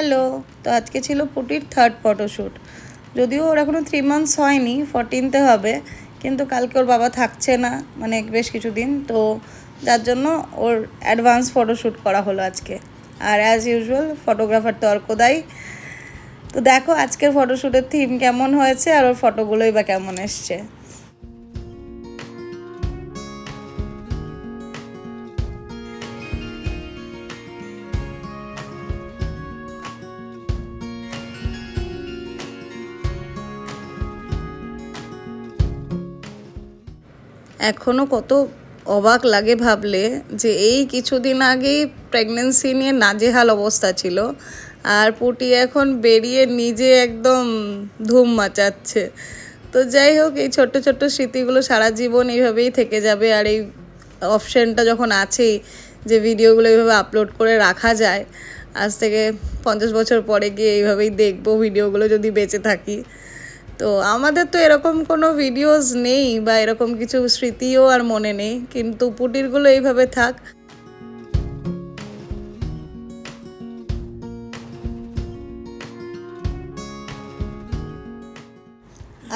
Hello, তো আজকে ছিল পুটির থার্ড ফটোশ্যুট যদিও ওর এখনও থ্রি মান্থস হয়নি ফোরটিনতে হবে, কিন্তু কালকে ওর বাবা থাকছে না মানে বেশ কিছুদিন, তো যার জন্য ওর অ্যাডভান্স ফটোশ্যুট করা হলো আজকে। আর অ্যাজ ইউজুয়াল ফটোগ্রাফার তো অর্কদাই তো দেখো আজকের ফটোশ্যুটের থিম কেমন হয়েছে, আর ওর ফটোগুলোই বা কেমন এসছে। এখনও কত অবাক লাগে ভাবলে যে এই কিছুদিন আগেই প্রেগনেন্সি নিয়ে নাজেহাল অবস্থা ছিল আর পুটি এখন বেরিয়ে নিজে একদম ধুম মাচাচ্ছে। তো যাই হোক, এই ছোট্ট ছোট্ট স্মৃতিগুলো সারা জীবন এইভাবেই থেকে যাবে আর এই অপশানটা যখন আছেই যে ভিডিওগুলো এইভাবে আপলোড করে রাখা যায়, আজ থেকে পঞ্চাশ বছর পরে গিয়ে এইভাবেই দেখব, ভিডিওগুলো যদি বেঁচে থাকি। তো আমাদের তো এরকম কোনো ভিডিওস নেই বা এরকম কিছু স্মৃতিও আর মনে নেই, কিন্তু পুটিরগুলো এইভাবে থাক।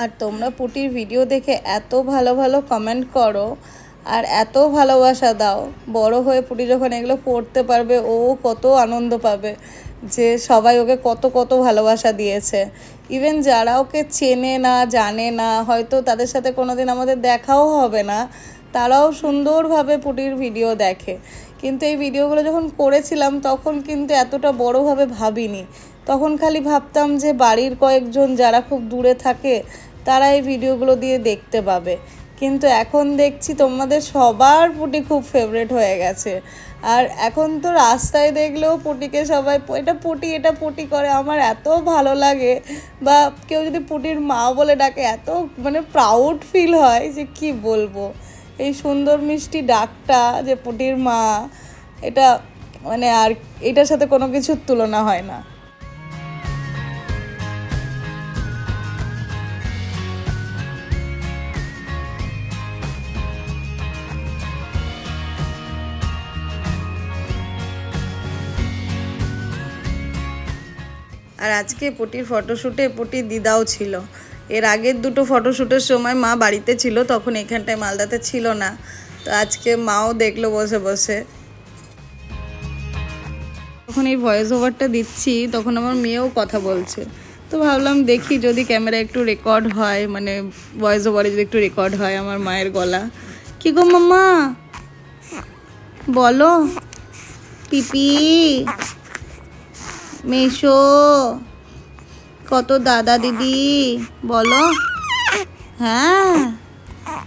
আর তোমরা পুটির ভিডিও দেখে এত ভালো ভালো কমেন্ট করো আর এত ভালোবাসা দাও। বড় হয়ে পুটি যখন এগুলো পড়তে পারবে, ও কত আনন্দ পাবে যে সবাই ওকে কত কত ভালোবাসা দিয়েছে। ইভেন যারা ওকে চেনে না, জানে না, হয়তো তাদের সাথে কোনো দিন আমাদের দেখাও হবে না, তারাও সুন্দরভাবে পুটির ভিডিও দেখে। কিন্তু এই ভিডিওগুলো যখন করেছিলাম, তখন কিন্তু এতটা বড়োভাবে ভাবিনি। তখন খালি ভাবতাম যে বাড়ির কয়েকজন যারা খুব দূরে থাকে, তারা এই ভিডিওগুলো দিয়ে দেখতে পাবে। কিন্তু এখন দেখছি তোমাদের সবার পুটি খুব ফেভারেট হয়ে গেছে। আর এখন তো রাস্তায় দেখলেও পুটিকে সবাই এটা পুটি এটা পুটি করে, আমার এত ভালো লাগে। বা কেউ যদি পুটির মা বলে ডাকে, এত মানে প্রাউড ফিল হয় যে কি বলব। এই সুন্দর মিষ্টি ডাকটা যে পুটির মা, এটা মানে আর এটার সাথে কোনো কিছুর তুলনা হয় না। আর আজকে পটির ফটোশ্যুটে পটির দিদাও ছিল। এর আগের দুটো ফটোশ্যুটের সময় মা বাড়িতে ছিল, তখন এখানটায় মালদাতে ছিল না। তো আজকে মাও দেখল বসে বসে। যখন এই ভয়েস ওভারটা দিচ্ছি, তখন আমার মেয়েও কথা বলছে। তো ভাবলাম দেখি যদি ক্যামেরা একটু রেকর্ড হয় মানে ভয়েস ওভারে যদি একটু রেকর্ড হয় আমার মায়ের গলা। কি গো মাম্মা? বলো। পিপি। মেশো। কত দাদা দিদি, বলো। হ্যাঁ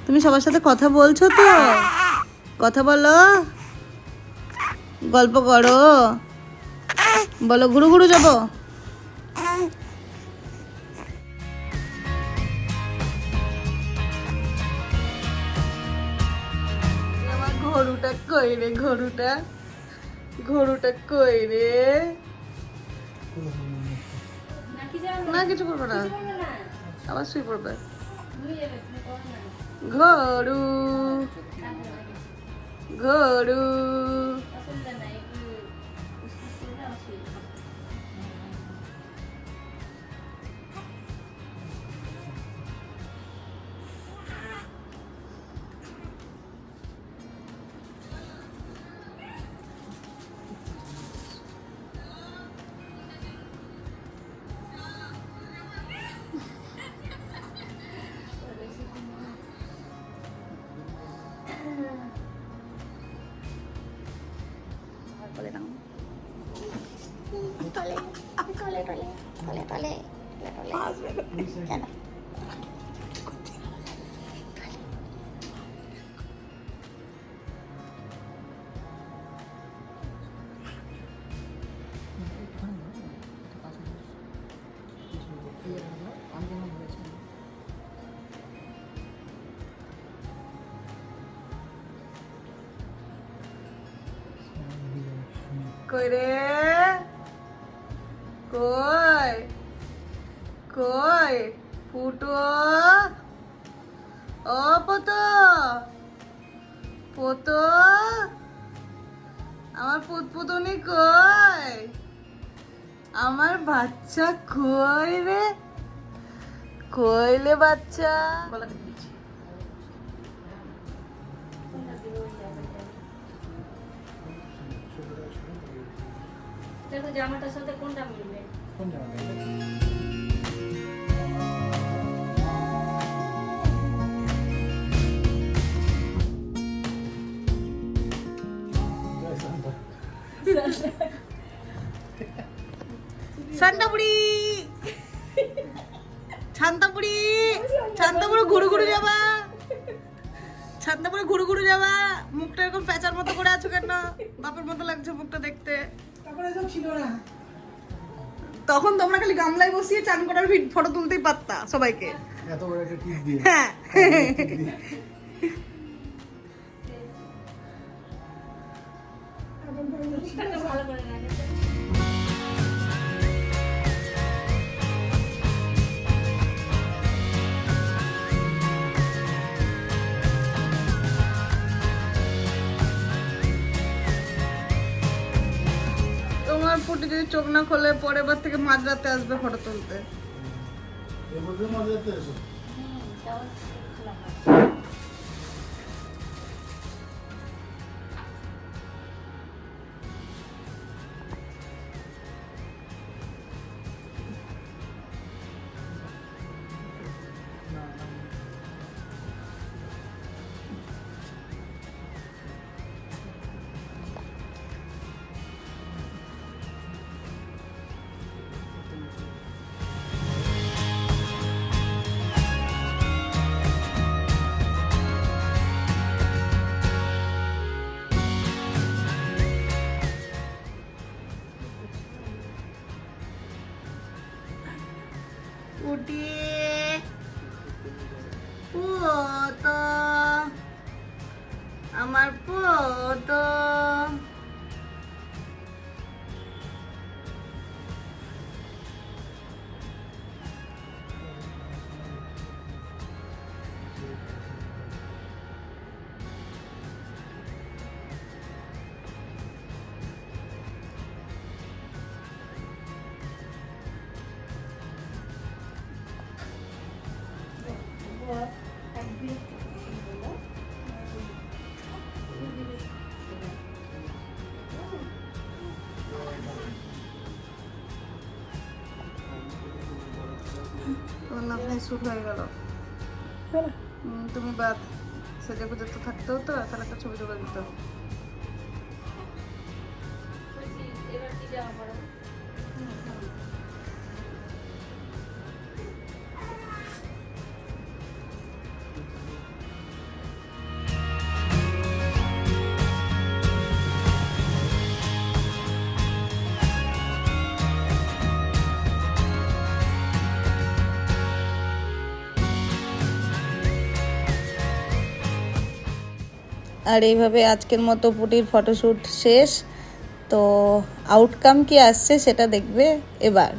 তুমি সবার সাথে কথা বলছো তো? কথা বলো। গল্প করো। বলো ঘুরু ঘুরু যাব। গরুটা কই রে ঘরুটা ঘরুটা কই রে? না। কিছু করবে না। আবার শুয়ে পড়বে। গরু গরু টলে টলে কেন কই রে কই কই? ফুটো? ও পতো? পতো? আমার পুতপুতনি কই? আমার বাচ্চা কই রে? কইলে বাচ্চা? জামাটার সাথে কোনটা মিলবে? শান্তাপুরি। শান্তাপুরি। শান্তাপুরে ঘুরু ঘুরু যাবা। শান্তাপুরে ঘুরু ঘুরু যাবা। মুখটা এরকম প্যাঁচার মতো করে আছো কেন? বাপের মতো লাগছে মুখটা দেখতে। ছিল না। তখন তোমরা খালি গামলায় বসিয়ে চান করার ফটো তুলতেই পারতা সবাইকে। এত বড় একটা টিপ দিয়ে। হ্যাঁ। তোমার পুটি যদি চোখ না খোলে পরের বার থেকে মাঝরাতে আসবে ফটো তুলতে। এর মধ্যে আমার পুতো নাতনি শুট হয়ে গেল। হুম, তুমি বাদ। সেজে গুজে তো থাকতে হতো তাহলে একটা ছবি তুলে দিত এবার আর এইভাবে আজকের মতো পুটির ফটোশ্যুট শেষ। তো আউটকাম কি আসছে সেটা দেখবে এবার।